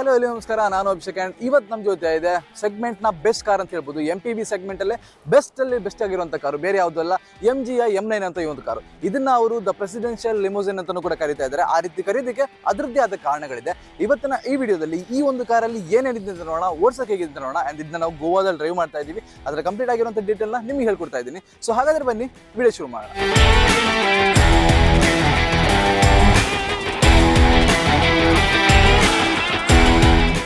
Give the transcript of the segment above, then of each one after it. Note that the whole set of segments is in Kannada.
ಹಲೋ ಎಲ್ಲಿ ನಮಸ್ಕಾರ. ನಾನು ಅಭಿಷೇಕ್ ಅಂಡ್ ಇವತ್ತು ನಮ್ಮ ಜೊತೆ ಇದೆ ಸೆಗ್ಮೆಂಟ್ನ ಬೆಸ್ಟ್ ಕಾರ್ ಅಂತ ಹೇಳ್ಬೋದು. ಎಂ ಪಿ ಬಿ ಸೆಗ್ಮೆಂಟಲ್ಲೇ ಬೆಸ್ಟಲ್ಲಿ ಬೆಸ್ಟ್ ಆಗಿರುವಂಥ ಕಾರು ಬೇರೆ ಯಾವುದಲ್ಲ ಎಂ ಜಿ ಎಂ ನೈನ್ ಅಂತ ಈ ಒಂದು ಕಾರು ಇದನ್ನ ಅವರು ದ ಪ್ರೆಸಿಡೆನ್ಷಿಯಲ್ ಲಿಮೋಸಿನ್ ಅಂತಲೂ ಕೂಡ ಕರೀತಾ ಇದ್ದಾರೆ. ಆ ರೀತಿ ಕರೀದಕ್ಕೆ ಅದರದ್ದೇ ಆದ ಕಾರಣಗಳಿದೆ. ಇವತ್ತಿನ ಈ ವಿಡಿಯೋದಲ್ಲಿ ಈ ಒಂದು ಕಾರಲ್ಲಿ ಏನೇನಿದೆ ಅಂತ ನೋಡೋಣ. ಓಡ್ಸಕ್ಕೆ ಹೇಗಿದೆ ನೋಡೋಣ. ಆ್ಯಂಡ್ ಇದನ್ನ ನಾವು ಗೋವಾದಲ್ಲಿ ಡ್ರೈವ್ ಮಾಡ್ತಾ ಇದ್ದೀವಿ. ಅದರ ಕಂಪ್ಲೀಟ್ ಆಗಿರುವಂಥ ಡೀಟೇಲ್ನ ನಿಮಗೆ ಹೇಳ್ಕೊಡ್ತಾ ಇದ್ದೀನಿ. ಸೊ ಹಾಗಾದ್ರೆ ಬನ್ನಿ, ವಿಡಿಯೋ ಶುರು ಮಾಡೋಣ.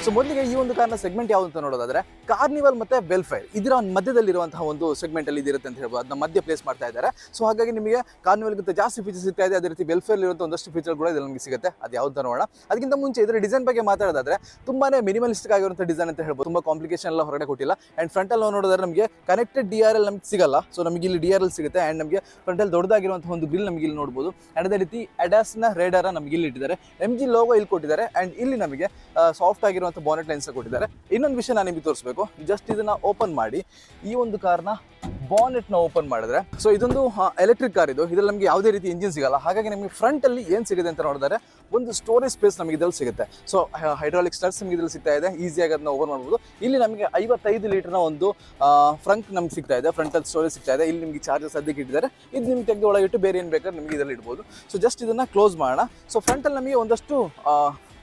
ಸೊ ಮೊದಲಿಗೆ ಈ ಒಂದು ಕಾರ್ನ ಸೆಗ್ಮೆಂಟ್ ಯಾವ್ದು ಅಂತ ನೋಡೋದಾದ್ರೆ ಕಾರ್ನಿವಲ್ ಮತ್ತೆ ವೆಲ್ಫೇರ್ ಇದರ ಮಧ್ಯದಲ್ಲಿರುವಂತಹ ಒಂದು ಸೆಗ್ಮೆಂಟ್ ಅಲ್ಲಿ ಇದಿರುತ್ತೆ ಅಂತ ಹೇಳ್ಬೋದು. ಅದನ್ನ ಮಧ್ಯ ಪ್ಲೇಸ್ ಮಾಡ್ತಾ ಇದ್ದಾರೆ. ಸೊ ಹಾಗಾಗಿ ನಿಮಗೆ ಕಾರ್ನಿವಲ್ಗಿಂತ ಜಾಸ್ತಿ ಫೀಚರ್ ಸಿಗ್ತಾ ಇದೆ. ಅದೇ ರೀತಿ ವೆಲ್ಫೇರ್ ಇರುವಂತಹ ಒಂದಷ್ಟು ಫೀಚರ್ ಕೂಡ ಇದೆ ನಮಗೆ ಸಿಗುತ್ತೆ. ಅದು ಯಾವ್ದು ನೋಡೋಣ. ಅದಕ್ಕಿಂತ ಮುಂಚೆ ಇದರ ಡಿಸೈನ್ ಬಗ್ಗೆ ಮಾತಾಡೋದಾದ್ರೆ, ತುಂಬಾನೇ ಮಿನಿಮಲಿಸ್ಟಿಕ್ ಆಗಿರುವಂತಹ ಡಿಸೈನ್ ಅಂತ ಹೇಳ್ಬೋದು. ತುಂಬಾ ಕಾಂಪ್ಲಿಕೇಶನ್ ಎಲ್ಲ ಹೊರಗಡೆ ಕೊಟ್ಟಿಲ್ಲ. ಅಂಡ್ ಫ್ರಂಟ್ ಅಲ್ಲಿ ನೋಡೋದಾದ್ರೆ ನಮಗೆ ಕನೆಕ್ಟೆಡ್ ಡಿ ಆರ್ ಎಲ್ ನಮ್ಗೆ ಸಿಗಲ್ಲ. ಸೊ ನಮಗೆ ಇಲ್ಲಿ ಡಿ ಆರ್ ಎಲ್ ಸಿಗುತ್ತೆ. ಅಂಡ್ ನಮಗೆ ಫ್ರಂಟ್ ಅಲ್ಲಿ ದೊಡ್ಡದಾಗಿರುವಂತಹ ಒಂದು ಗ್ರಿಲ್ ನಮಗೆ ಇಲ್ಲಿ ನೋಡಬಹುದು ಅಂಡ್ ಅದೇ ರೀತಿ ಅಡಾಸ್ನ ರೇಡರ್ ನಮಗೆ ಇಲ್ಲಿ ಇಟ್ಟಿದ್ದಾರೆ. ಎಂ ಜಿ ಲೋಗೋ ಇಲ್ಲಿ ಕೊಟ್ಟಿದ್ದಾರೆ. ಅಂಡ್ ಇಲ್ಲಿ ನಮಗೆ ಸಾಫ್ಟ್ ಆಗಿರುವಂಥ ಬಾನೆಟ್ ಲೈನ್ಸ್ ಕೊಟ್ಟಿದ್ದಾರೆ. ಇನ್ನೊಂದು ವಿಷಯ ನಾನು ನಿಮಗೆ ತೋರಿಸಬೇಕು. ಜಸ್ಟ್ ಇದನ್ನ ಓಪನ್ ಮಾಡಿ. ಈ ಒಂದು ಕಾರ್ನ ಬಾನೆಟ್ನ ಓಪನ್ ಮಾಡಿದ್ರೆ ಸೊ ಇದೊಂದು ಎಲೆಕ್ಟ್ರಿಕ್ ಕಾರ್ ಇದು. ಇದ್ರಲ್ಲಿ ನಮಗೆ ಯಾವುದೇ ರೀತಿ ಇಂಜಿನ್ ಸಿಗಲ್ಲ. ಹಾಗಾಗಿ ನಿಮಗೆ ಫ್ರಂಟ್ ಅಲ್ಲಿ ಏನ್ ಸಿಗುತ್ತೆ ಅಂತ ನೋಡಿದ್ರೆ, ಒಂದು ಸ್ಟೋರೇಜ್ ಸ್ಪೇಸ್ ನಮಗೆ ಇದ್ರಲ್ಲಿ ಸಿಗುತ್ತೆ. ಸೊ ಹೈಡ್ರಾಲಿಕ್ ಸ್ಟರ್ಸ್ ನಮಗೆ ಇದ್ರಲ್ಲಿ ಸಿಗ್ತಾ ಇದೆ. ಈಸಿಯಾಗಿ ಅದನ್ನ ಓಪನ್ ಮಾಡ್ಬೋದು. ಇಲ್ಲಿ ನಮಗೆ ಐವತ್ತೈದು ಲೀಟರ್ನ ಒಂದು ಫ್ರಂಟ್ ನಮ್ಗೆ ಸಿಗ್ತಾ ಇದೆ. ಫ್ರಂಟ್ ಅಲ್ಲಿ ಸ್ಟೋರೇಜ್ ಸಿಗ್ತಾ ಇದೆ. ಇಲ್ಲಿ ನಿಮಗೆ ಚಾರ್ಜಸ್ ಸದ್ಯಕ್ಕೆ ಇಟ್ಟಿದ್ದಾರೆ. ಇದು ನಿಮ್ಗೆ ತೆಗೆದು ಒಳಗಿಟ್ಟು ಬೇರೆ ಏನು ಬೇಕಾದ್ರೆ ನಿಮಗೆ ಇದರಲ್ಲಿ ಇಡ್ಬೋದು. ಸೊ ಜಸ್ಟ್ ಇದನ್ನ ಕ್ಲೋಸ್ ಮಾಡೋಣ. ಸೊ ಫ್ರಂಟ್ ಅಲ್ಲಿ ನಮಗೆ ಒಂದಷ್ಟು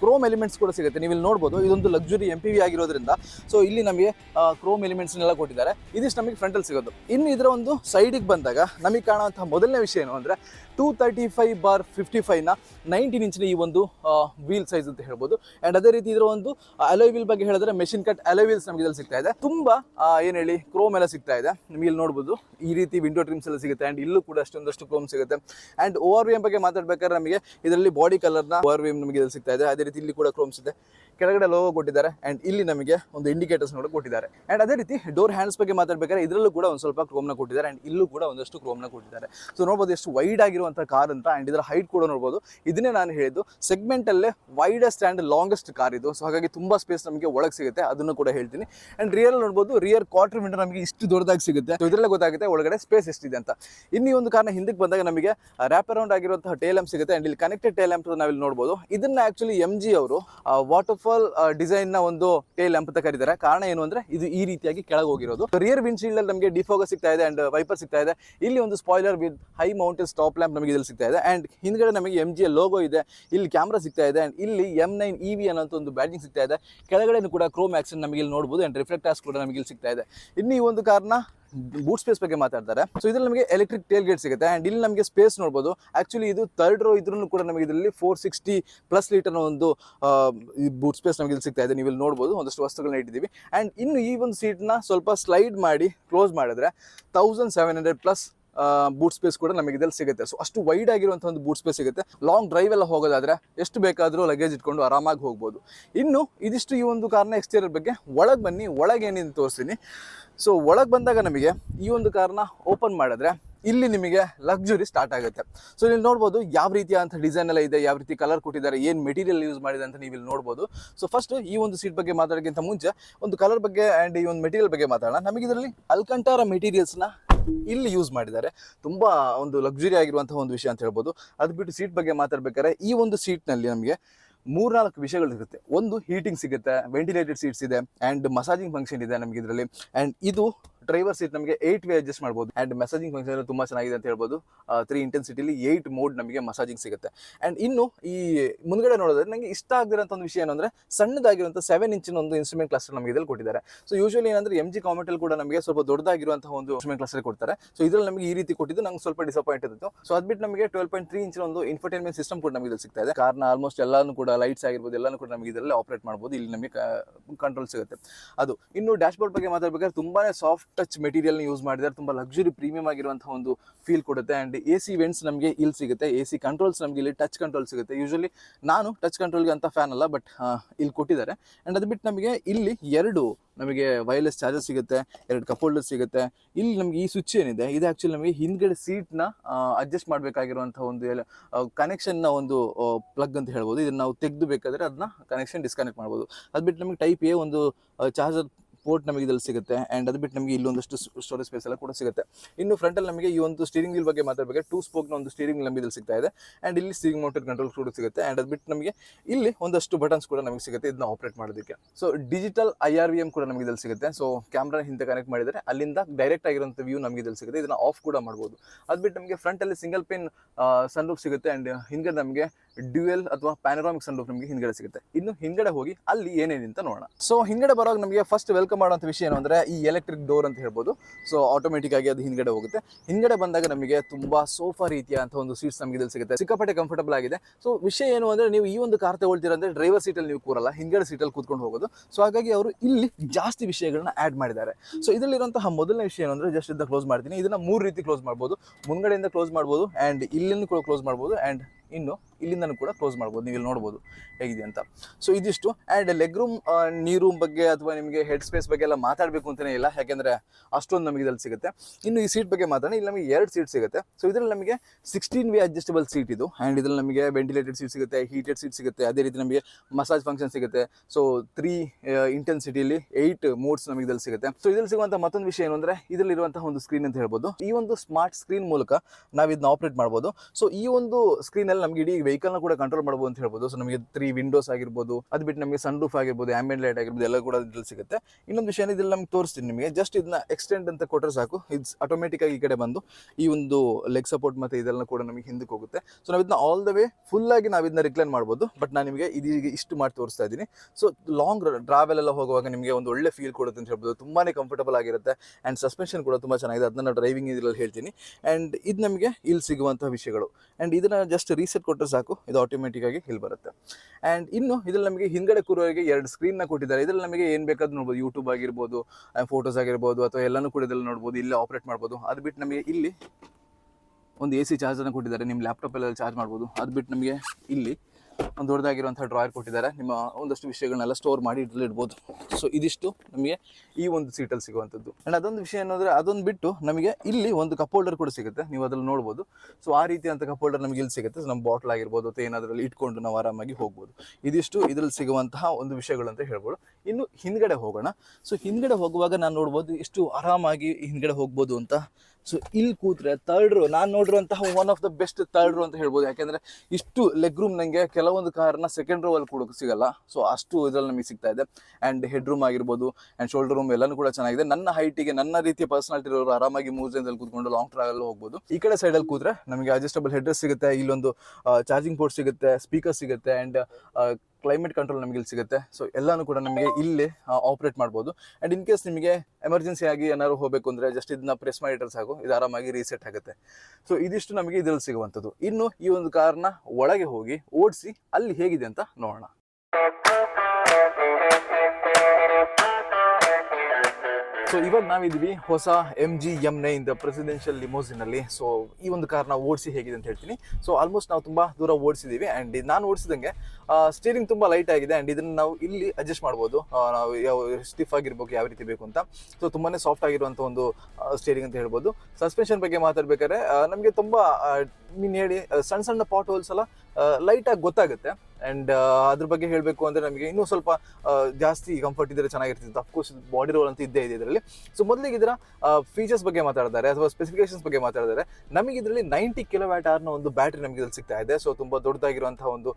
ಕ್ರೋಮ್ ಎಲಿಮೆಂಟ್ಸ್ ಕೂಡ ಸಿಗುತ್ತೆ. ನೀವು ಇಲ್ಲಿ ನೋಡ್ಬೋದು, ಇದೊಂದು ಲಕ್ಸುರಿ ಎಂ ಪಿ ವಿ ಆಗಿರೋದ್ರಿಂದ. ಸೊ ಇಲ್ಲಿ ನಮಗೆ ಕ್ರೋಮ್ ಎಲಿಮೆಂಟ್ಸ್ನೆಲ್ಲ ಕೊಟ್ಟಿದ್ದಾರೆ. ಇದಿಷ್ಟು ನಮಗೆ ಫ್ರಂಟಲ್ಲಿ ಸಿಗೋದು. ಇನ್ನು ಇದರ ಒಂದು ಸೈಡಿಗೆ ಬಂದಾಗ ನಮಗೆ ಕಾಣುವಂತಹ ಮೊದಲನೇ ವಿಷಯ ಏನು ಅಂದರೆ two thirty five bar fifty ಫೈವ್ನ nineteen ಇಂಚಿನ ಈ ಒಂದು ವೀಲ್ ಸೈಜ್ ಅಂತ ಹೇಳ್ಬೋದು. ಆ್ಯಂಡ್ ಅದೇ ರೀತಿ ಇದರ ಒಂದು ಅಲೋಯ್ ವೀಲ್ ಬಗ್ಗೆ ಹೇಳಿದ್ರೆ ಮೆಷಿನ್ ಕಟ್ ಅಲೋಯ್ ವೀಲ್ಸ್ ನಮಗೆ ಇದರಲ್ಲಿ ಸಿಗ್ತಾ ಇದೆ. ತುಂಬ ಏನು ಹೇಳಿ ಕ್ರೋಮ್ ಎಲ್ಲ ಸಿಗ್ತಾ ಇದೆ. ನಿಮಗೆ ಇಲ್ಲಿ ನೋಡ್ಬೋದು. ಈ ರೀತಿ ವಿಂಡೋ ಟ್ರಿಮ್ಸ್ ಎಲ್ಲ ಸಿಗುತ್ತೆ. ಆ್ಯಂಡ್ ಇಲ್ಲೂ ಕೂಡ ಅಷ್ಟೊಂದಷ್ಟು ಕ್ರೋಮ್ ಸಿಗುತ್ತೆ. ಆ್ಯಂಡ್ ಓವರ್ ವಿಮ್ ಬಗ್ಗೆ ಮಾತಾಡ್ಬೇಕಾದ್ರೆ ನಮಗೆ ಇದರಲ್ಲಿ ಬಾಡಿ ಕಲರ್ನ ಓವರ್ ವಿಮ್ ನಮಗೆ ಇದರಲ್ಲಿ ಸಿಗ್ತಾ ಇದೆ. ಅದೇ ರೀತಿ ಇಲ್ಲಿ ಕೂಡ ಕ್ರೋಮ್ಸ್ ಇದೆ. ಕೆಳಗಡೆ ಲೋಗೋ ಕೊಟ್ಟಿದ್ದಾರೆ ಅಂಡ್ ಇಲ್ಲಿ ನಮಗೆ ಒಂದು ಇಂಡಿಕೇಟರ್ಸ್ ಕೂಡ ಕೊಟ್ಟಿದ್ದಾರೆ. ಅಂಡ್ ಅದೇ ರೀತಿ ಡೋರ್ ಹ್ಯಾಂಡ್ಸ್ ಬಗ್ಗೆ ಮಾತಾಡ್ಬೇಕಾದ್ರೆ ಇದರಲ್ಲೂ ಕೂಡ ಒಂದು ಸ್ವಲ್ಪ ಕ್ರೋಮ್ನ ಕೊಟ್ಟಿದ್ದಾರೆ ಅಂಡ್ ಇಲ್ಲೂ ಕೂಡ ಒಂದಷ್ಟು ಕ್ರೋಮ್ನ ಕೊಟ್ಟಿದ್ದಾರೆ. ಸೊ ನೋಡ್ಬೋದು ಎಷ್ಟು ವೈಡ್ ಆಗಿರುವಂತಹ ಕಾರ್ ಅಂತ ಅಂಡ್ ಇದರ ಹೈಟ್ ಕೂಡ ನೋಡ್ಬೋದು. ಇದನ್ನೇ ನಾನು ಹೇಳಿದ್ದು ಸೆಗ್ಮೆಂಟ್ ಅಲ್ಲೇ ವೈಡೆಸ್ಟ್ ಅಂಡ್ ಲಾಂಗೆಸ್ಟ್ ಕಾರ್ ಇದು. ಸೊ ಹಾಗಾಗಿ ತುಂಬಾ ಸ್ಪೇಸ್ ನಮಗೆ ಒಳಗೆ ಸಿಗುತ್ತೆ, ಅದನ್ನು ಕೂಡ ಹೇಳ್ತೀನಿ. ಅಂಡ್ ರಿಯಲ್ ನೋಡ್ಬೋದು ರಿಯರ್ ಕ್ವಾರ್ಟರ್ ವಿಂಡೋ ನಮಗೆ ಇಷ್ಟು ದೊಡ್ಡದಾಗಿ ಸಿಗುತ್ತೆ. ಇದರಲ್ಲೇ ಗೊತ್ತಾಗುತ್ತೆ ಒಳಗಡೆ ಸ್ಪೇಸ್ ಎಷ್ಟಿದೆ ಅಂತ. ಇನ್ನು ಒಂದು ಕಾರಣ ಹಿಂದಕ್ಕೆ ಬಂದಾಗ ನಮಗೆ ರ್ಯಾಪ್ ಅರೌಂಡ್ ಆಗಿರುವಂತಹ ಟೇಲ್ ಲ್ಯಾಂಪ್ ಸಿಗುತ್ತೆ. ಅಂಡ್ ಇಲ್ಲಿ ಕನೆಕ್ಟೆಡ್ ಟೇಲ್ ನಾವು ನಾವಿಲ್ಲಿ ನೋಡಬಹುದು ಇದನ್ನ ಆಕ್ಚುಲಿ ಎಂ ಜಿ ಅವರು ವಾಟರ್ಫಾಲ್ ಡಿಸೈನ್ನ ಒಂದು ಟೈಲ್ ಲ್ಯಾಂಪ್ ಅಂತ ಕರೀತಾರೆ. ಕಾರಣ ಏನು ಅಂದ್ರೆ ಇದು ಈ ರೀತಿಯಾಗಿ ಕೆಳಗೆ ಹೋಗಿರೋದು. ರಿಯರ್ ವಿಂಡ್ಶೀಲ್ಡ್ ಅಲ್ಲಿ ನಮಗೆ ಡಿಫೋಗಸ್ ಸಿಗ್ತಾ ಇದೆ ಅಂಡ್ ವೈಪರ್ ಸಿಗ್ತಾ ಇದೆ. ಇಲ್ಲಿ ಒಂದು spoiler with high mountain stop lamp ನಮಗೆ ಇಲ್ಲಿ ಸಿಗ್ತಾ ಇದೆ. ಅಂಡ್ ಹಿಂದ್ಗಡೆ ನಮಗೆ ಎಂ ಜಿ ಲೋಗೋ ಇದೆ. ಇಲ್ಲಿ ಕ್ಯಾಮ್ರಾ ಸಿಗ್ತಾ ಇದೆ. ಅಂಡ್ ಇಲ್ಲಿ ಎಂ ನೈನ್ ಇ ವಿ ಅನ್ನೋ ಒಂದು ಬ್ಯಾಟಿಂಗ್ ಸಿಗ್ತಾ ಇದೆ. ಕೆಳಗಡೆ ಕೂಡ ಕ್ರೋಮ್ ಆಕ್ಷನ್ ನಮಗೆ ಇಲ್ಲಿ ನೋಡಬಹುದು ಅಂಡ್ ರಿಫ್ಲೆಕ್ಟರ್ಸ್ ಕೂಡ ನಮಗೆ ಇಲ್ಲಿ ಸಿಗ್ತಾ ಇದೆ. ಇನ್ನು ಈ ಒಂದು ಕಾರ್ನ ಬೂಟ್ ಸ್ಪೇಸ್ ಬಗ್ಗೆ ಮಾತಾಡ್ತಾರೆ. ಸೊ ಇದ್ರಲ್ಲಿ ನಮಗೆ ಎಲೆಕ್ಟ್ರಿಕ್ ಟೇಲ್ ಗೇಟ್ ಸಿಗುತ್ತೆ. ಅಂಡ್ ಇಲ್ಲಿ ನಮಗೆ ಸ್ಪೇಸ್ ನೋಡ್ಬೋದು. ಆಕ್ಚುಲಿ ಇದು ಥರ್ಡ್ ರೋ ಇದ್ರೂ ಕೂಡ ನಮಗೆ ಇದರಲ್ಲಿ ಫೋರ್ ಸಿಕ್ಸ್ಟಿ ಪ್ಲಸ್ ಲೀಟರ್ ಒಂದು ಬೂಟ್ ಸ್ಪೇಸ್ ನಮಗೆ ಇಲ್ಲಿ ಸಿಗ್ತಾ ಇದೆ. ನೀವು ಇಲ್ಲಿ ನೋಡ್ಬೋದು. ಒಂದಷ್ಟು ವಸ್ತುಗಳನ್ನ ಇಟ್ಟಿದ್ದೀವಿ. ಅಂಡ್ ಇನ್ನು ಈ ಒಂದು ಸೀಟ್ನ ಸ್ವಲ್ಪ ಸ್ಲೈಡ್ ಮಾಡಿ ಕ್ಲೋಸ್ ಮಾಡಿದ್ರೆ thousand seven hundred plus boot space ಕೂಡ ನಮಗೆ ಇದ್ರಲ್ಲಿ ಸಿಗುತ್ತೆ. ಸೊ ಅಷ್ಟು ವೈಡ್ ಆಗಿರುವಂಥ ಒಂದು ಬೂಟ್ ಸ್ಪೇಸ್ ಸಿಗುತ್ತೆ. ಲಾಂಗ್ ಡ್ರೈವ್ ಎಲ್ಲ ಹೋಗೋದಾದ್ರೆ ಎಷ್ಟು ಬೇಕಾದರೂ ಲಗೇಜ್ ಇಟ್ಕೊಂಡು ಆರಾಮಾಗಿ ಹೋಗ್ಬೋದು. ಇನ್ನು ಇದಿಷ್ಟು ಈ ಒಂದು ಕಾರ್ನ ಎಕ್ಸ್ಟೀರಿಯರ್ ಬಗ್ಗೆ ಒಳಗೆ ಬನ್ನಿ, ಒಳಗೆ ಏನೇನು ತೋರಿಸ್ತೀನಿ. ಸೊ ಒಳಗೆ ಬಂದಾಗ ನಮಗೆ ಈ ಒಂದು ಕಾರ್ನ ಓಪನ್ ಮಾಡಿದ್ರೆ ಇಲ್ಲಿ ನಿಮಗೆ ಲಕ್ಸುರಿ ಸ್ಟಾರ್ಟ್ ಆಗುತ್ತೆ. ಸೊ ಇಲ್ಲಿ ನೋಡ್ಬೋದು ಯಾವ ರೀತಿಯಾದಂಥ ಡಿಸೈನ್ ಎಲ್ಲ ಇದೆ, ಯಾವ ರೀತಿ ಕಲರ್ ಕೊಟ್ಟಿದ್ದಾರೆ, ಏನು ಮೆಟೀರಿಯಲ್ ಯೂಸ್ ಮಾಡಿದೆ ಅಂತ ನೀವು ಇಲ್ಲಿ ನೋಡ್ಬೋದು. ಸೊ ಫಸ್ಟ್ ಈ ಒಂದು ಸೀಟ್ ಬಗ್ಗೆ ಮಾತಾಡೋಕ್ಕಿಂತ ಮುಂಚೆ ಒಂದು ಕಲರ್ ಬಗ್ಗೆ ಆ್ಯಂಡ್ ಈ ಒಂದು ಮೆಟೀರಿಯಲ್ ಬಗ್ಗೆ ಮಾತಾಡೋಣ. ನಮಗೆ ಇದರಲ್ಲಿ ಅಲ್ಕಂಟಾರ ಮೆಟೀರಿಯಲ್ಸ್ನ ಇಲ್ಲಿ ಯೂಸ್ ಮಾಡಿದ್ದಾರೆ. ತುಂಬ ಒಂದು ಲಕ್ಸುರಿ ಆಗಿರುವಂತಹ ಒಂದು ವಿಷಯ ಅಂತ ಹೇಳ್ಬೋದು. ಅದು ಬಿಟ್ಟು ಸೀಟ್ ಬಗ್ಗೆ ಮಾತಾಡ್ಬೇಕಾದ್ರೆ ಈ ಒಂದು ಸೀಟ್ನಲ್ಲಿ ನಮಗೆ ಮೂರ್ನಾಲ್ಕು ವಿಷಯಗಳು ಇರುತ್ತೆ. ಒಂದು ಹೀಟಿಂಗ್ ಸಿಗುತ್ತೆ ವೆಂಟಿಲೇಟೆಡ್ ಸೀಟ್ಸ್ ಇದೆ ಆ್ಯಂಡ್ ಮಸಾಜಿಂಗ್ ಫಂಕ್ಷನ್ ಇದೆ ನಮಗೆ ಇದರಲ್ಲಿ. ಆ್ಯಂಡ್ ಇದು ಡ್ರೈವರ್ ಸೀಟ್ ನಮಗೆ ಏಟ್ ವೇ ಅಡ್ಜಸ್ಟ್ ಮಾಡ್ಬೋದು. ಅಂಡ್ ಮೆಸೇಜಿಂಗ್ ಫಂಕ್ಷನ್ ತುಂಬ ಚೆನ್ನಾಗಿದೆ ಅಂತ ಹೇಳ್ಬೋದು. ತ್ರೀ ಇಂಟೆನ್ಸಿಟಿಲಿ ಏಟ್ ಮೋಡ್ ನಮಗೆ ಮಸಾಜಿಂಗ್ ಸಿಗುತ್ತೆ. ಅಂಡ್ ಇನ್ನು ಈ ಮುಂದ್ಗಡೆ ನೋಡಿದ್ರೆ ನನಗೆ ಇಷ್ಟ ಆಗದಿರೋಂಥ ಒಂದು ವಿಷಯ ಏನಂದ್ರೆ ಸಣ್ಣದಾಗಿರುವಂಥ ಸೆವೆನ್ ಇಂಚಿನ ಒಂದು ಇನ್ಸ್ಟ್ರೂಮೆಂಟ್ ಕ್ಲಸ್ಟರ್ ನಮಗೆ ಇದ್ರಲ್ಲಿ ಕೊಟ್ಟಿದ್ದಾರೆ. ಸೊ ಯೂಶಲಿ ಏನಂದ್ರೆ ಎಂ ಜಿ ಕಾಮೆಂಟಲ್ಲಿ ಕೂಡ ನಮಗೆ ಸ್ವಲ್ಪ ದೊಡ್ಡದಾಗಿರುವಂತಹ ಒಂದು ಇನ್ಸ್ಟ್ರೂಮೆಂಟ್ ಕ್ಲಸ್ಟರ್ ಕೊಡ್ತಾರೆ. ಸೊ ಇದ್ರಲ್ಲಿ ನಮಗೆ ಈ ರೀತಿ ಕೊಟ್ಟಿದ್ದು ನಂಗೆ ಸ್ವಲ್ಪ ಡಿಸಪಾಯಿಂಟ್ ಇತ್ತು. ಸೊ ಅದ್ಬಿಟ್ಟು ನಮಗೆ ಟ್ವೆಲ್ ಪಾಯಿಂಟ್ ತ್ರೀ ಇಂಚಿನ ಒಂದು ಇನ್ಫರ್ಟೈನ್ಮೆಂಟ್ ಸಿಸ್ಟಮ್ ಕೂಡ ನಮಗೆ ಇದ್ರಲ್ಲಿ ಸಿಗ್ತಾ ಇದೆ. ಕಾರ್ನ ಆಲ್ಮೋಸ್ಟ್ ಎಲ್ಲಾನು ಕೂಡ ಲೈಟ್ಸ್ ಆಗಿರ್ಬೋದು, ಎಲ್ಲಾನು ಕೂಡ ನಮಗೆ ಇದರಲ್ಲಿ ಆಪರೇಟ್ ಮಾಡ್ಬೋದು. ಇಲ್ಲಿ ನಮಗೆ ಕಂಟ್ರೋಲ್ ಸಿಗುತ್ತೆ. ಅದು ಇನ್ನು ಡ್ಯಾಶ್ ಬೋರ್ಡ್ ಬಗ್ಗೆ ಮಾತಾಡ್ಬೇಕಾದ್ರೆ ತುಂಬಾನೇ ಸಾಫ್ಟ್ ಟಚ್ ಮೆಟೀರಿಯಲ್ ಯೂಸ್ ಮಾಡಿದರೆ ತುಂಬಾ ಲಕ್ಸುರಿ ಪ್ರೀಮಿಯಂ ಆಗಿರುವಂತಹ ಒಂದು ಫೀಲ್ ಕೊಡುತ್ತೆ. ಅಂಡ್ ಎ ಸಿ ವೆಂಟ್ಸ್ ನಮಗೆ ಇಲ್ಲಿ ಸಿಗುತ್ತೆ. ಎ ಸಿ ಕಂಟ್ರೋಲ್ಸ್ ನಮಗೆ ಇಲ್ಲಿ ಟಚ್ ಕಂಟ್ರೋಲ್ ಸಿಗುತ್ತೆ. ಯೂಶಲಿ ನಾನು ಟಚ್ ಕಂಟ್ರೋಲ್ಗೆ ಅಂತ ಫ್ಯಾನ್ ಅಲ್ಲ ಬಟ್ ಇಲ್ಲಿ ಕೊಟ್ಟಿದ್ದಾರೆ. ಅಂಡ್ ಅದು ಬಿಟ್ಟು ನಮಗೆ ಇಲ್ಲಿ ಎರಡು ನಮಗೆ ವೈರ್ಲೆಸ್ ಚಾರ್ಜರ್ ಸಿಗುತ್ತೆ, ಎರಡು ಕಪ್ ಹೋಲ್ಡರ್ ಸಿಗುತ್ತೆ. ಇಲ್ಲಿ ನಮಗೆ ಈ ಸ್ವಿಚ್ ಏನಿದೆ, ಇದು ಆಕ್ಚುಲಿ ನಮಗೆ ಹಿಂದ್ಗಡೆ ಸೀಟ್ನ ಅಡ್ಜಸ್ಟ್ ಮಾಡಬೇಕಾಗಿರುವಂಥ ಒಂದು ಕನೆಕ್ಷನ್ನ ಒಂದು ಪ್ಲಗ್ ಅಂತ ಹೇಳ್ಬೋದು. ಇದನ್ನ ನಾವು ತೆಗೆದು ಬೇಕಾದರೆ ಅದನ್ನ ಕನೆಕ್ಷನ್ ಡಿಸ್ಕನೆಕ್ಟ್ ಮಾಡ್ಬೋದು. ಅದು ಬಿಟ್ಟು ನಮಗೆ ಟೈಪ್ ಎ ಒಂದು ಚಾರ್ಜರ್ ಪೋರ್ಟ್ ನಮಗೆ ಇದ್ರಲ್ಲಿ ಸಿಗುತ್ತೆ ಆ್ಯಂಡ್ ಅದು ಬಿಟ್ಟು ನಮಗೆ ಇಲ್ಲೊಂದಷ್ಟು ಸ್ಟೋರೇಜ್ ಸ್ಪೇಸ್ ಎಲ್ಲ ಕೂಡ ಸಿಗುತ್ತೆ. ಇನ್ನು ಫ್ರಂಟಲ್ಲಿ ನಮಗೆ ಈ ಒಂದು ಸ್ಟೀರಿಂಗ್ ವೀಲ್ ಬಗ್ಗೆ ಮಾತಾಡಬೇಕು ಟೂ ಸ್ಪೋಕ್ನ ಒಂದು ಸ್ಟೀರಿಂಗ್ ನಮಗೆ ಇದರಲ್ಲಿ ಸಿಗ್ತಾ ಇದೆ ಆ್ಯಂಡ್ ಇಲ್ಲಿ ಸ್ಟೀರಿಂಗ್ ಮೌಂಟೆಡ್ ಕಂಟ್ರೋಲ್ ಕೂಡ ಸಿಗುತ್ತೆ ಆ್ಯಂಡ್ ಅದು ಬಿಟ್ಟು ನಮಗೆ ಇಲ್ಲಿ ಒಂದಷ್ಟು ಬಟನ್ಸ್ ಕೂಡ ನಮಗೆ ಸಿಗುತ್ತೆ ಇದನ್ನ ಆಪರೇಟ್ ಮಾಡೋದಕ್ಕೆ. So digital I R V M ಕೂಡ ನಮಗೆ ಇದರಲ್ಲಿ ಸಿಗುತ್ತೆ ಸೊ ಕ್ಯಾಮ್ರಾ ಹಿಂದೆ ಕನೆಕ್ಟ್ ಮಾಡಿದರೆ ಅಲ್ಲಿಂದ ಡೈರೆಕ್ಟ್ ಆಗಿರೋಂಥ ವ್ಯೂ ನಮಗೆ ಇದ್ರಲ್ಲಿ ಸಿಗುತ್ತೆ, ಇದನ್ನ ಆಫ್ ಕೂಡ ಮಾಡ್ಬೋದು. ಅದು ಬಿಟ್ಟು ನಮಗೆ ಫ್ರಂಟಲ್ಲಿ ಸಿಂಗಲ್ ಪಿನ್ ಸನ್ ರೂಫ್ ಸಿಗುತ್ತೆ ಆ್ಯಂಡ್ ಹಿಂದೆ ನಮಗೆ ಡ್ಯೂಯಲ್ ಅಥವಾ ಪ್ಯಾನರಾಮಿಕ್ ಸನ್ ನಮಗೆ ಹಿಂದ್ಗಡೆ ಸಿಗುತ್ತೆ. ಇನ್ನು ಹಿಂದ್ಗಡೆ ಹೋಗಿ ಅಲ್ಲಿ ಏನೇನು ಅಂತ ನೋಡೋಣ. ಸೊ ಹಿಂದ್ಗಡೆ ಬರೋವಾಗ ನಮಗೆ ಫಸ್ಟ್ ವೆಲ್ಕಮ್ ಮಾಡುವಂಥ ವಿಷಯ ಏನು ಅಂದರೆ ಈ ಎಲೆಕ್ಟ್ರಿಕ್ ಡೋರ್ ಅಂತ ಹೇಳ್ಬೋದು. ಸೊ ಆಟೋಮೆಟಿಕ್ ಆಗಿ ಅದು ಹಿಂದ್ಗಡೆ ಹೋಗುತ್ತೆ. ಹಿಂದ್ಗಡೆ ಬಂದಾಗ ನಮಗೆ ತುಂಬಾ ಸೋಫಾ ರೀತಿಯ ಅಂತ ಒಂದು ಸೀಟ್ಸ್ ನಮಗೆ ಇದ್ರಲ್ಲಿ ಸಿಗುತ್ತೆ. ಸಿಕ್ಕಾಪಟ್ಟೆ ಕಂಫರ್ಟಬಲ್ ಆಗಿದೆ. ಸೊ ವಿಷಯ ಏನು ಅಂದರೆ ನೀವು ಈ ಒಂದು ಕಾರ್ ತಗೊಳ್ತೀರ ಅಂದರೆ ಡ್ರೈವರ್ ಸೀಟಲ್ಲಿ ನೀವು ಕೂರಲ್ಲ, ಹಿಂದ್ಗಡೆ ಸೀಟಲ್ಲಿ ಕೂತ್ಕೊಂಡು ಹೋಗೋದು. ಸೊ ಹಾಗಾಗಿ ಅವರು ಇಲ್ಲಿ ಜಾಸ್ತಿ ವಿಷಯಗಳನ್ನ ಆ್ಯಡ್ ಮಾಡಿದ್ದಾರೆ. ಸೊ ಇದರಲ್ಲಿರುವಂತಹ ಮೊದಲನೇ ವಿಷಯ ಏನು ಅಂದರೆ ಜಸ್ಟ್ ಇಂದ ಕ್ಲೋಸ್ ಮಾಡ್ತೀನಿ. ಇದನ್ನ ಮೂರು ರೀತಿ ಕ್ಲೋಸ್ ಮಾಡ್ಬೋದು. ಮುಂದ್ಗಡೆಯಿಂದ ಕ್ಲೋಸ್ ಮಾಡ್ಬೋದು ಆ್ಯಂಡ್ ಇಲ್ಲಿಂದ ಕೂಡ ಕ್ಲೋಸ್ ಮಾಡ್ಬೋದು ಆ್ಯಂಡ್ ಇನ್ನು ಇಲ್ಲಿಂದನೂ ಕೂಡ ಕ್ಲೋಸ್ ಮಾಡ್ಬೋದು. ನೀವು ಇಲ್ಲಿ ನೋಡ್ಬೋದು ಹೇಗಿದೆ ಅಂತ. ಸೊ ಇದಿಷ್ಟು. And leg room knee room ಬಗ್ಗೆ ಅಥವಾ ನಿಮಗೆ ಹೆಡ್ ಸ್ಪೇಸ್ ಬಗ್ಗೆ ಎಲ್ಲ ಮಾತಾಡಬೇಕು ಅಂತಲೇ ಇಲ್ಲ. ಯಾಕೆಂದರೆ ಅಷ್ಟೊಂದು ನಮಗೆ ಇದ್ರಲ್ಲಿ ಸಿಗುತ್ತೆ. ಇನ್ನು ಈ ಸೀಟ್ ಬಗ್ಗೆ ಮಾತಾಡಿ ಇಲ್ಲಿ ನಮಗೆ ಎರಡು ಸೀಟ್ ಸಿಗುತ್ತೆ. ಸೊ ಇದರಲ್ಲಿ ನಮಗೆ ಸಿಕ್ಸ್ಟೀನ್ ವಿ ಅಡ್ಜಸ್ಟಬಲ್ ಸೀಟ್ ಇದು. ಆ್ಯಂಡ್ ಇದರಲ್ಲಿ ನಮಗೆ ವೆಂಟಿಲೇಟೆಡ್ ಸೀಟ್ ಸಿಗುತ್ತೆ ಹೀಟೆಡ್ ಸೀಟ್ ಸಿಗುತ್ತೆ. ಅದೇ ರೀತಿ ನಮಗೆ ಮಸಾಜ್ ಫಂಕ್ಷನ್ ಸಿಗುತ್ತೆ. ಸೊ ತ್ರೀ ಇಂಟೆನ್ಸಿಟಿಲಿ ಏಯ್ಟ್ ಮೋಡ್ಸ್ ನಮಗೆ ಇದರಲ್ಲಿ ಸಿಗುತ್ತೆ. ಸೊ ಇದರಲ್ಲಿ ಸಿಗುವಂಥ ಮತ್ತೊಂದು ವಿಷಯ ಏನು ಅಂದರೆ ಇದರಲ್ಲಿರುವಂತಹ ಒಂದು ಸ್ಕ್ರೀನ್ ಅಂತ ಹೇಳ್ಬೋದು. ಈ ಒಂದು ಸ್ಮಾರ್ಟ್ ಸ್ಕ್ರೀನ್ ಮೂಲಕ ನಾವು ಇದನ್ನ ಆಪರೇಟ್ ಮಾಡ್ಬೋದು. ಸೊ ಈ ಒಂದು ಸ್ಕ್ರೀನಲ್ಲಿ ನಮಗೆ ಇಡೀ ವೆಹಿಕಲ್ನ ಕೂಡ ಕಂಟ್ರೋಲ್ ಮಾಡಬಹುದು ಅಂತ ಹೇಳ್ಬೋದು. ಸೊ ನಮಗೆ ತ್ರೀ ವಿಂಡೋಸ್ ಆಗಿರ್ಬೋದು, ಅದು ಬಿಟ್ಟು ನಮಗೆ ಸನ್ ರೂಫ್ ಆಗಿರ್ಬೋದು ಆಂಬಿಯನ್ ಲೈಟ್ ಆಗಿರ್ಬೋದು, ಎಲ್ಲ ಕೂಡ ಇದ್ರಲ್ಲಿ ಸಿಗುತ್ತೆ. ಇನ್ನೊಂದು ವಿಷಯ ಇದ್ರಲ್ಲಿ ನಮ್ಗೆ ತೋರಿಸ್ತೀನಿ ನಿಮಗೆ. ಜಸ್ಟ್ ಇದನ್ನ ಎಕ್ಸ್ಟೆಂಡ್ ಅಂತ ಕೊಟ್ಟರೆ ಸಾಕು. ಇದು ಆಟೋಮೆಟಿಕ್ ಆಗಿ ಈ ಕಡೆ ಬಂದು ಈ ಒಂದು ಲೆಗ್ ಸಪೋರ್ಟ್ ಮತ್ತೆ ಇದೆಲ್ಲ ಕೂಡ ನಮಗೆ ಹಿಂದಕ್ಕೆ ಹೋಗುತ್ತೆ. ಸೊ ನಾವು ಇದನ್ನ ಆಲ್ ದ ವೇ ಫುಲ್ ಆಗಿ ನಾವು ಇದನ್ನ ರಿಕ್ಲೈನ್ ಮಾಡ್ಬೋದು. ಬಟ್ ನಾನು ನಿಮಗೆ ಇದೀಗ ಇಷ್ಟು ಮಾಡಿ ತೋರಿಸ್ತಾ ಇದ್ದೀನಿ. ಸೊ ಲಾಂಗ್ ಟ್ರಾವೆಲ್ ಎಲ್ಲ ಹೋಗುವಾಗ ನಿಮಗೆ ಒಂದು ಒಳ್ಳೆ ಫೀಲ್ ಕೊಡುತ್ತೆ ಅಂತ ಹೇಳ್ಬೋದು. ತುಂಬಾನೇ ಕಂಫರ್ಟಬಲ್ ಆಗಿರುತ್ತೆ. ಆ್ಯಂಡ್ ಸಸ್ಪೆನ್ಷನ್ ಕೂಡ ತುಂಬಾ ಚೆನ್ನಾಗಿದೆ. ಅದನ್ನ ಡ್ರೈವಿಂಗ್ ಇದರಲ್ಲಿ ಹೇಳ್ತೀನಿ. ಆ್ಯಂಡ್ ಇದು ನಮಗೆ ಇಲ್ಲಿ ಸಿಗುವಂತಹ ವಿಷಯಗಳು. ಅಂಡ್ ಇದನ್ನ ಜಸ್ಟ್ ಕೊಟ್ಟರೆ ಸಾಕು, ಇದು ಆಟೋಮೆಟಿಕ್ ಆಗಿ ಇಲ್ಲಿ ಬರುತ್ತೆ. ಆ್ಯಂಡ್ ಇನ್ನು ಇದ್ರಲ್ಲಿ ನಮಗೆ ಹಿಂದ್ಗಡೆ ಕೂರೋರಿಗೆ ಎರಡು ಸ್ಕ್ರೀನ್ನ ಕೊಟ್ಟಿದ್ದಾರೆ. ಇದ್ರಲ್ಲಿ ನಮಗೆ ಏನು ಬೇಕಾದ್ರೂ ನೋಡ್ಬೋದು ಯೂಟ್ಯೂಬ್ ಆಗಿರ್ಬೋದು ಫೋಟೋಸ್ ಆಗಿರ್ಬೋದು ಅಥವಾ ಎಲ್ಲನೂ ಕೂಡ ಇದರಲ್ಲಿ ನೋಡ್ಬೋದು, ಇಲ್ಲೇ ಆಪ್ರೇಟ್ ಮಾಡ್ಬೋದು. ಅದು ಬಿಟ್ಟು ನಮಗೆ ಇಲ್ಲಿ ಒಂದು ಎ ಸಿ ಚಾರ್ಜನ್ನು ಕೊಟ್ಟಿದ್ದಾರೆ. ನಿಮ್ಮ ಲ್ಯಾಪ್ಟಾಪಲ್ಲಿ ಚಾರ್ಜ್ ಮಾಡ್ಬೋದು. ಅದು ಬಿಟ್ಟು ನಮಗೆ ಇಲ್ಲಿ ಒಂದು ದೊಡ್ಡದಾಗಿರುವಂಥ ಡ್ರಾಯರ್ ಕೊಟ್ಟಿದ್ದಾರೆ. ನಿಮ್ಮ ಒಂದಷ್ಟು ವಿಷಯಗಳನ್ನೆಲ್ಲ ಸ್ಟೋರ್ ಮಾಡಿ ಇದರಲ್ಲಿ ಇಡ್ಬೋದು. ಸೊ ಇದಿಷ್ಟು ನಮಗೆ ಈ ಒಂದು ಸೀಟಲ್ಲಿ ಸಿಗುವಂಥದ್ದು. ಆ್ಯಂಡ್ ಅದೊಂದು ವಿಷಯ ಏನಂದರೆ ಅದೊಂದು ಬಿಟ್ಟು ನಮಗೆ ಇಲ್ಲಿ ಒಂದು ಕಪ್ ಹೋಲ್ಡರ್ ಕೂಡ ಸಿಗುತ್ತೆ. ನೀವು ಅದ್ರಲ್ಲಿ ನೋಡ್ಬೋದು. ಸೊ ಆ ರೀತಿಯಂಥ ಕಪ್ ಹೋಲ್ಡರ್ ನಮಗೆ ಇಲ್ಲಿ ಸಿಗುತ್ತೆ. ನಮ್ಮ ಬಾಟ್ಲ್ ಆಗಿರ್ಬೋದು ಅಥವಾ ಏನಾದರಲ್ಲಿ ಇಟ್ಕೊಂಡು ನಾವು ಆರಾಮಾಗಿ ಹೋಗ್ಬೋದು. ಇದಿಷ್ಟು ಇದರಲ್ಲಿ ಸಿಗುವಂತಹ ಒಂದು ವಿಷಯಗಳು ಅಂತ ಹೇಳ್ಬೋದು. ಇನ್ನು ಹಿಂದ್ಗಡೆ ಹೋಗೋಣ. ಸೊ ಹಿಂದ್ಗಡೆ ಹೋಗುವಾಗ ನಾನು ನೋಡ್ಬೋದು ಎಷ್ಟು ಆರಾಮಾಗಿ ಹಿಂದ್ಗಡೆ ಹೋಗ್ಬೋದು ಅಂತ ಸೊ ಇಲ್ಲಿ ಕೂತ್ರೆ ತರ್ಡ್ ರೋ ನಾನು ನೋಡಿರುವಂತಹ one of the best third row ಅಂತ ಹೇಳ್ಬೋದು. ಯಾಕೆಂದ್ರೆ ಇಷ್ಟು ಲೆಗ್ ರೂಮ್ ನನಗೆ ಕೆಲವೊಂದು ಕಾರ್ನ ಸೆಕೆಂಡ್ ರೋ ಅಲ್ಲಿ ಕೂಡ ಸಿಗಲ್ಲ. ಸೊ ಅಷ್ಟು ಇದ್ರಲ್ಲಿ ನಮಗೆ ಸಿಗ್ತಾ ಇದೆ. ಆ್ಯಂಡ್ ಹೆಡ್ ರೂಮ್ ಆಗಿರ್ಬೋದು ಆ್ಯಂಡ್ ಶೋಲ್ಡರ್ ರೂಮ್ ಎಲ್ಲನೂ ಕೂಡ ಚೆನ್ನಾಗಿದೆ. ನನ್ನ ಹೈಟಿಗೆ ನನ್ನ ರೀತಿಯ ಪರ್ಸನಾಲಿಟಿ ಇರೋರು ಆರಾಮಾಗಿ ಮೂವ್ಸೆನ್ಸಲ್ಲಿ ಕೂತ್ಕೊಂಡು ಲಾಂಗ್ ಟ್ರಾವೆಲ್ ಹೋಗ್ಬೋದು. ಈ ಕಡೆ ಸೈಡಲ್ಲಿ ಕೂತ್ರೆ ನಮಗೆ ಅಡ್ಜಸ್ಟಬಲ್ ಹೆಡ್ರೆಸ್ ಸಿಗುತ್ತೆ. ಇಲ್ಲೊಂದು ಚಾರ್ಜಿಂಗ್ ಪೋರ್ಟ್ ಸಿಗುತ್ತೆ ಸ್ಪೀಕರ್ ಸಿಗುತ್ತೆ. ಆ್ಯಂಡ್ ಕ್ಲೈಮೇಟ್ ಕಂಟ್ರೋಲ್ ನಮಗೆ ಇಲ್ಲಿ ಸಿಗುತ್ತೆ. ಸೊ ಎಲ್ಲಾನು ಕೂಡ ನಮಗೆ ಇಲ್ಲಿ ಆಪರೇಟ್ ಮಾಡ್ಬೋದು. ಆ್ಯಂಡ್ ಇನ್ ಕೇಸ್ ನಿಮಗೆ ಎಮರ್ಜೆನ್ಸಿ ಆಗಿ ಏನಾದ್ರು ಹೋಗಬೇಕು ಅಂದರೆ ಜಸ್ಟ್ ಇದನ್ನ ಪ್ರೆಸ್ ಮಾಡಿಟ್ರೆ ಸಾಕು, ಇದು ಆರಾಮಾಗಿ ರೀಸೆಟ್ ಆಗುತ್ತೆ. ಸೊ ಇದಿಷ್ಟು ನಮಗೆ ಇದರಲ್ಲಿ ಸಿಗುವಂಥದ್ದು. ಇನ್ನು ಈ ಒಂದು ಕಾರ್ನ ಒಳಗೆ ಹೋಗಿ ಓಡಿಸಿ ಅಲ್ಲಿ ಹೇಗಿದೆ ಅಂತ ನೋಡೋಣ. ಸೊ ಇವಾಗ ನಾವಿದ್ದೀವಿ ಹೊಸ ಎಂ ಜಿ ಎಂ ನೆ ಇಂದ ಪ್ರೆಸಿಡೆನ್ಷಿಯಲ್ ಲಿಮೋಸಿನಲ್ಲಿ ಸೊ ಈ ಒಂದು ಕಾರ್ನ ಓಡಿಸಿ ಹೇಗಿದೆ ಅಂತ ಹೇಳ್ತೀನಿ. ಸೊ ಆಲ್ಮೋಸ್ಟ್ ನಾವು ತುಂಬ ದೂರ ಓಡಿಸಿದ್ದೀವಿ. ಆ್ಯಂಡ್ ನಾನು ಓಡಿಸಿದಂಗೆ ಸ್ಟೀರಿಂಗ್ ತುಂಬ ಲೈಟ್ ಆಗಿದೆ. ಆ್ಯಂಡ್ ಇದನ್ನು ನಾವು ಇಲ್ಲಿ ಅಡ್ಜಸ್ಟ್ ಮಾಡ್ಬೋದು. ನಾವು ಯಾವ ಸ್ಟಿಫ್ ಆಗಿರ್ಬೇಕು, ಯಾವ ರೀತಿ ಬೇಕು ಅಂತ. ಸೊ ತುಂಬಾ ಸಾಫ್ಟ್ ಆಗಿರುವಂಥ ಒಂದು ಸ್ಟೀರಿಂಗ್ ಅಂತ ಹೇಳ್ಬೋದು. ಸಸ್ಪೆನ್ಷನ್ ಬಗ್ಗೆ ಮಾತಾಡ್ಬೇಕಾದ್ರೆ ನಮಗೆ ತುಂಬ ಮೀನ್ ಹೇಳಿ ಸಣ್ಣ ಸಣ್ಣ ಪಾಟ್ ಹೋಲ್ಸ್ ಎಲ್ಲ ಲೈಟಾಗಿ ಗೊತ್ತಾಗುತ್ತೆ. ಆ್ಯಂಡ್ ಅದ್ರ ಬಗ್ಗೆ ಹೇಳಬೇಕು ಅಂದರೆ ನಮಗೆ ಇನ್ನೂ ಸ್ವಲ್ಪ ಜಾಸ್ತಿ ಕಂಫರ್ಟ್ ಇದ್ದರೆ ಚೆನ್ನಾಗಿರ್ತಿತ್ತು. ಅಫ್ಕೋರ್ಸ್ ಬಾಡಿ ರೋಲ್ ಅಂತ ಇದ್ದೇ ಇದೆ ಇದರಲ್ಲಿ. ಸೊ ಮೊದಲಿಗೆ ಇದರ ಫೀಚರ್ಸ್ ಬಗ್ಗೆ ಮಾತಾಡಿದ್ದಾರೆ ಅಥವಾ ಸ್ಪೆಸಿಫಿಕೇಶನ್ಸ್ ಬಗ್ಗೆ ಮಾತಾಡಿದ್ದಾರೆ ನಮಗೆ ಇದರಲ್ಲಿ ನೈಂಟಿ ಕಿಲೋ ವ್ಯಾಟ್ ಆರ್ನ ಒಂದು ಬ್ಯಾಟ್ರಿ ನಮಗೆ ಇದ್ರಲ್ಲಿ ಸಿಗ್ತಾ ಇದೆ. ಸೊ ತುಂಬ ದೊಡ್ಡದಾಗಿರುವಂತಹ ಒಂದು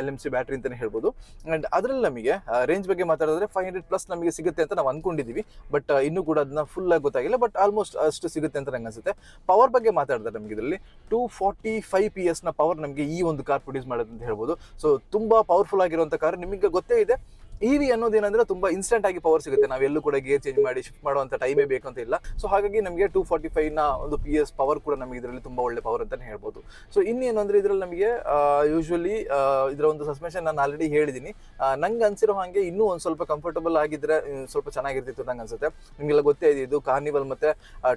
ಎಲ್ ಎಂ ಸಿ ಬ್ಯಾಟ್ರಿ ಅಂತಲೇ ಹೇಳ್ಬೋದು. ಆ್ಯಂಡ್ ಅದರಲ್ಲಿ ನಮಗೆ ರೇಂಜ್ ಬಗ್ಗೆ ಮಾತಾಡಿದ್ರೆ ಫೈವ್ ಹಂಡ್ರೆಡ್ ಪ್ಲಸ್ ನಮಗೆ ಸಿಗುತ್ತೆ ಅಂತ ನಾವು ಅಂದ್ಕೊಂಡಿದ್ದೀವಿ ಬಟ್ ಇನ್ನೂ ಕೂಡ ಅದನ್ನ ಫುಲ್ ಆಗಿ ಗೊತ್ತಾಗಿಲ್ಲ. ಬಟ್ ಆಲ್ಮೋಸ್ಟ್ ಅಷ್ಟು ಸಿಗುತ್ತೆ ಅಂತ ನಂಗೆ ಅನಿಸುತ್ತೆ. ಪವರ್ ಬಗ್ಗೆ ಮಾತಾಡಿದ್ರೆ ನಮಗೆ ಇದರಲ್ಲಿ ಟೂ ಫಾರ್ಟಿ ಫೈವ್ ಪಿ ಎಸ್ನ ಪವರ್ ನಮಗೆ ಈ ಒಂದು ಕಾರ್ ಪ್ರೊಡ್ಯೂಸ್ ಮಾಡೋದಂತ ಅಂತ ಹೇಳ್ಬೋದು. ಸೊ ತುಂಬ ಪವರ್ಫುಲ್ ಆಗಿರುವಂತ ಕಾರ್ ನಿಮಗೆ ಗೊತ್ತೇ ಇದೆ. ಇ ವಿ ಅನ್ನೋದೇನಂದ್ರೆ ತುಂಬಾ ಇನ್ಸ್ಟೆಂಟ್ ಆಗಿ ಪವರ್ ಸಿಗುತ್ತೆ. ನಾವು ಎಲ್ಲೂ ಕೂಡ ಗೇರ್ ಚೇಂಜ್ ಮಾಡಿ ಶಿಫ್ಟ್ ಮಾಡುವಂತ ಟೈಮೇ ಬೇಕು ಅಂತ ಇಲ್ಲ. ಸೊ ಹಾಗಾಗಿ ನಮಗೆ ಟೂ ಫಾರ್ಟಿ ಫೈವ್ನ ಒಂದು ಪಿ ಎಸ್ ಪವರ್ ಕೂಡ ನಮಗೆ ಇದರಲ್ಲಿ ತುಂಬಾ ಒಳ್ಳೆ ಪವರ್ ಅಂತಾನೆ ಹೇಳ್ಬೋದು. ಸೊ ಇನ್ನೇನು ಅಂದ್ರೆ ಇದರಲ್ಲಿ ನಮಗೆ ಯೂಶ್ವಲಿ ಇದರ ಒಂದು ಸಸ್ಪೆನ್ಷನ್ ನಾನು ಆಲ್ರೆಡಿ ಹೇಳಿದ್ದೀನಿ ನಂಗೆ ಅನ್ಸಿರೋ ಹಾಗೆ ಇನ್ನೂ ಒಂದು ಸ್ವಲ್ಪ ಕಂಫರ್ಟಬಲ್ ಆಗಿದ್ರೆ ಸ್ವಲ್ಪ ಚೆನ್ನಾಗಿರ್ತಿತ್ತು ನಂಗೆ ಅನ್ಸುತ್ತೆ. ನಿಮಗೆಲ್ಲ ಗೊತ್ತೇ ಇದೆ, ಇದು ಕಾರ್ನಿವಲ್ ಮತ್ತೆ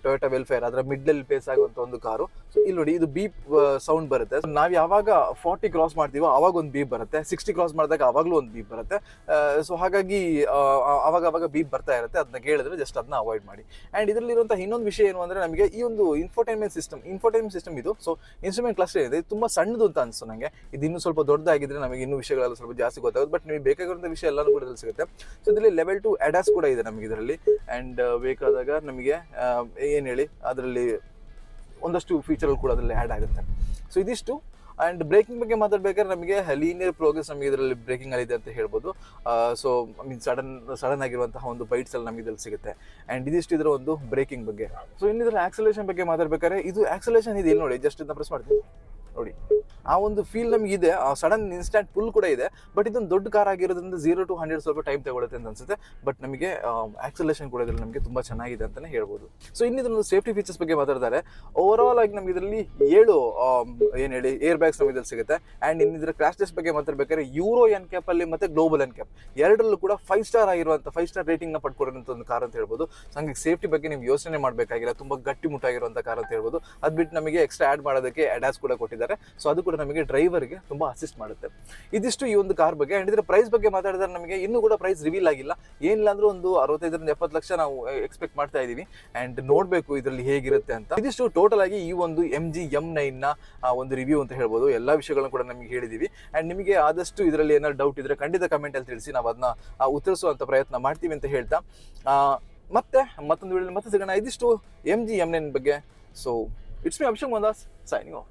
ಟೊಯೋಟಾ ವೆಲ್ಫೇರ್ ಅದರ ಮಿಡ್ಲ್ ಪೇಸ್ ಆಗುವಂತ ಒಂದು ಕಾರು. ಸೊ ಇಲ್ಲಿ ನೋಡಿ, ಇದು ಬೀಪ್ ಸೌಂಡ್ ಬರುತ್ತೆ. ನಾವು ಯಾವಾಗ ಫಾರ್ಟಿ ಕ್ರಾಸ್ ಮಾಡ್ತೀವೋ, ಅವಾಗ ಒಂದು ಬೀಪ್ ಬರುತ್ತೆ. ಸಿಕ್ಸ್ಟಿ ಕ್ರಾಸ್ ಮಾಡಿದಾಗ ಅವಾಗಲೂ ಒಂದು ಬೀಪ್ ಬರುತ್ತೆ. ಸೊ ಹಾಗಾಗಿ ಅವಾಗ ಅವಾಗ ಬೀಪ್ ಬರ್ತಾ ಇರುತ್ತೆ. ಅದನ್ನ ಕೇಳಿದ್ರೆ ಜಸ್ಟ್ ಅದನ್ನ ಅವಾಯ್ಡ್ ಮಾಡಿ. ಆ್ಯಂಡ್ ಇದರಲ್ಲಿರುವಂಥ ಇನ್ನೊಂದು ವಿಷಯ ಏನು ಅಂದರೆ ನಮಗೆ ಈ ಒಂದು ಇನ್ಫೋಟೈನ್ಮೆಂಟ್ ಸಿಸ್ಟಮ್ ಇನ್ಫೋಟೈನ್ಮೆಂಟ್ ಸಿಸ್ಟಮ್ ಇದು. ಸೊ ಇನ್ಸ್ಟ್ರೂಮೆಂಟ್ ಕ್ಲಸ್ಟರ್ ಇದೆ. ತುಂಬಾ ಸಣ್ಣದು ಅಂತ ಅನಿಸ್ತು ನನಗೆ ಇದು ಇನ್ನೂ ಸ್ವಲ್ಪ ದೊಡ್ಡದಾಗಿದ್ರೆ ನಮಗೆ ಇನ್ನೂ ವಿಷಯಗಳೆಲ್ಲ ಸ್ವಲ್ಪ ಜಾಸ್ತಿ ಗೊತ್ತಾಗುತ್ತೆ. ಬಟ್ ನಿಮಗೆ ಬೇಕಾಗಿರುವಂಥ ವಿಷಯ ಎಲ್ಲನೂ ಕೂಡ ಇದ್ರಲ್ಲಿ ಸಿಗುತ್ತೆ. ಸೊ ಇದರಲ್ಲಿ ಲೆವೆಲ್ ಟು ಅಡ್ಯಾಸ್ ಕೂಡ ಇದೆ ನಮಗೆ ಇದರಲ್ಲಿ. ಆ್ಯಂಡ್ ಬೇಕಾದಾಗ ನಮಗೆ ಏನು ಹೇಳಿ, ಅದರಲ್ಲಿ ಒಂದಷ್ಟು ಫೀಚರ್ ಕೂಡ ಅದರಲ್ಲಿ ಆ್ಯಡ್ ಆಗುತ್ತೆ. ಸೊ ಇದಿಷ್ಟು. ಆ್ಯಂಡ್ ಬ್ರೇಕಿಂಗ್ ಬಗ್ಗೆ ಮಾತಾಡ್ಬೇಕಾದ್ರೆ ನಮಗೆ ಲೀನಿಯರ್ ಪ್ರೋಗ್ರೆಸ್ ನಮಗೆ ಇದರಲ್ಲಿ ಬ್ರೇಕಿಂಗ್ ಅಲ್ಲಿ ಇದೆ ಅಂತ ಹೇಳ್ಬೋದು. So I mean sudden sudden ಆಗಿರುವಂತಹ ಒಂದು ಬೈಟ್ಸ್ ಎಲ್ಲ ನಮಗೆ ಇದರಲ್ಲಿ ಸಿಗುತ್ತೆ. ಆ್ಯಂಡ್ ಇದಿಷ್ಟು ಇದರ ಒಂದು ಬ್ರೇಕಿಂಗ್ ಬಗ್ಗೆ. ಸೊ ಇನ್ನಿದ್ರೆ ಆಕ್ಸಲೇಷನ್ ಬಗ್ಗೆ ಮಾತಾಡ್ಬೇಕಾದ್ರೆ ಇದು ಆಕ್ಸಲೇಷನ್ ಇದೆ. ನೋಡಿ ಜಸ್ಟ್ ಇದನ್ನ ಪ್ರೆಸ್ ಮಾಡ್ತೀನಿ. ನೋಡಿ, ಆ ಒಂದು ಫೀಲ್ ನಮಗೆ ಇದೆ ಆ ಸಡನ್ ಇನ್ಸ್ಟಂಟ್ ಪುಲ್ ಕೂಡ ಇದೆ. ಬಟ್ ಇದೊಂದು ದೊಡ್ಡ ಕಾರ್ ಆಗಿರೋದ್ರಿಂದ ಝೀರೋ ಟು ಹಂಡ್ರೆಡ್ ಸ್ವಲ್ಪ ಟೈಮ್ ತಗೊಳುತ್ತೆ ಅಂತ ಅನ್ಸುತ್ತೆ. ಬಟ್ ನಮಗೆ ಆಕ್ಸಲೇಷನ್ ಕೂಡ ಇದರಲ್ಲಿ ನಮಗೆ ತುಂಬ ಚೆನ್ನಾಗಿದೆ ಅಂತಲೇ ಹೇಳ್ಬೋದು. ಸೊ ಇನ್ನಿದ್ರೊಂದು ಸೇಫ್ಟಿ ಫೀಚರ್ಸ್ ಬಗ್ಗೆ ಮಾತಾಡ್ತಾರೆ ಓವರ್ ಆಲ್ ಆಗಿ ನಮಗೆ ಇದರಲ್ಲಿ ಏಳು ಏನು ಹೇಳಿ ಏರ್ ಬ್ಯಾಗ್ಸ್ ಇದ್ರಲ್ಲಿ ಸಿಗುತ್ತೆ. ಆ್ಯಂಡ್ ಇನ್ನಿದ್ರ ಕ್ರಾಶ್ ಟೆಸ್ಟ್ ಬಗ್ಗೆ ಮಾತಾಡ್ಬೇಕಾದ್ರೆ ಯೂರೋ ಎನ್ ಕ್ಯಾಪ್ ಅಲ್ಲಿ ಮತ್ತೆ ಗ್ಲೋಬಲ್ ಎನ್ ಕ್ಯಾಪ್ ಎರಡರಲ್ಲೂ ಕೂಡ ಫೈವ್ ಸ್ಟಾರ್ ಆಗಿರುವಂಥ ಫೈವ್ ಸ್ಟಾರ್ ರೇಟಿಂಗ್ನ ಪಡ್ಕೊಂಡಿರುವಂಥ ಒಂದು ಕಾರ್ ಅಂತ ಹೇಳ್ಬೋದು. ಸೊ ಹಂಗೆ ಸೇಫ್ಟಿ ಬಗ್ಗೆ ನೀವು ಯೋಚನೆ ಮಾಡಬೇಕಾಗಿಲ್ಲ. ತುಂಬ ಗಟ್ಟಿ ಮುಟ್ಟಾಗಿರುವಂಥ ಕಾರ್ ಅಂತ ಹೇಳ್ಬೋದು. ಅದು ಬಿಟ್ಟು ನಮಗೆ ಎಕ್ಸ್ಟ್ರಾ ಆ್ಯಡ್ ಮಾಡೋದಕ್ಕೆ ಅಡ್ಯಾಸ್ ಕೂಡ ಕೊಟ್ಟಿದ್ದಾರೆ. ಸೊ ಅದು ಕೂಡ ನಮಗೆ ಡ್ರೈವರ್ಗೆ ತುಂಬ ಅಸಿಸ್ಟ್ ಮಾಡುತ್ತೆ. ಇದಿಷ್ಟು ಈ ಒಂದು ಕಾರ್ ಬಗ್ಗೆ ಆ್ಯಂಡ್ ಇದರ ಪ್ರೈಸ್ ಬಗ್ಗೆ ಮಾತಾಡಿದ್ರೆ ನಮಗೆ ಇನ್ನೂ ಕೂಡ ಪ್ರೈಸ್ ರಿವೀಲ್ ಆಗಿಲ್ಲ. ಏನಿಲ್ಲ ಅಂದ್ರೆ ಒಂದು ಅರವತ್ತೈದರಿಂದ ಎಪ್ಪತ್ತು ಲಕ್ಷ ನಾವು ಎಕ್ಸ್ಪೆಕ್ಟ್ ಮಾಡ್ತಾ ಇದ್ದೀವಿ. ಆ್ಯಂಡ್ ನೋಡಬೇಕು ಇದರಲ್ಲಿ ಹೇಗಿರುತ್ತೆ ಅಂತ. ಇದಿಷ್ಟು ಟೋಟಲ್ ಆಗಿ ಈ ಒಂದು ಎಂ ಜಿ ಎಂ ನೈನ್ನ ಒಂದು ರಿವ್ಯೂ ಅಂತ ಹೇಳ್ಬೋದು. ಎಲ್ಲ ವಿಷಯಗಳನ್ನು ಕೂಡ ನಮಗೆ ಹೇಳಿದ್ದೀವಿ. ಆ್ಯಂಡ್ ನಿಮಗೆ ಆದಷ್ಟು ಇದರಲ್ಲಿ ಏನಾದ್ರು ಡೌಟ್ ಇದ್ರೆ ಖಂಡಿತ ಕಮೆಂಟಲ್ಲಿ ತಿಳಿಸಿ. ನಾವು ಅದನ್ನ ಉತ್ತರಿಸುವಂಥ ಪ್ರಯತ್ನ ಮಾಡ್ತೀವಿ ಅಂತ ಹೇಳ್ತಾ. ಮತ್ತೆ, ಮತ್ತೊಂದು ವೇಳೆ ಮತ್ತೆ ಸಿಗೋಣ. ಇದಿಷ್ಟು ಎಂ ಜಿ ಎಂ ನೈನ್ ಬಗ್ಗೆ. So it's me Abhishek Mandas signing off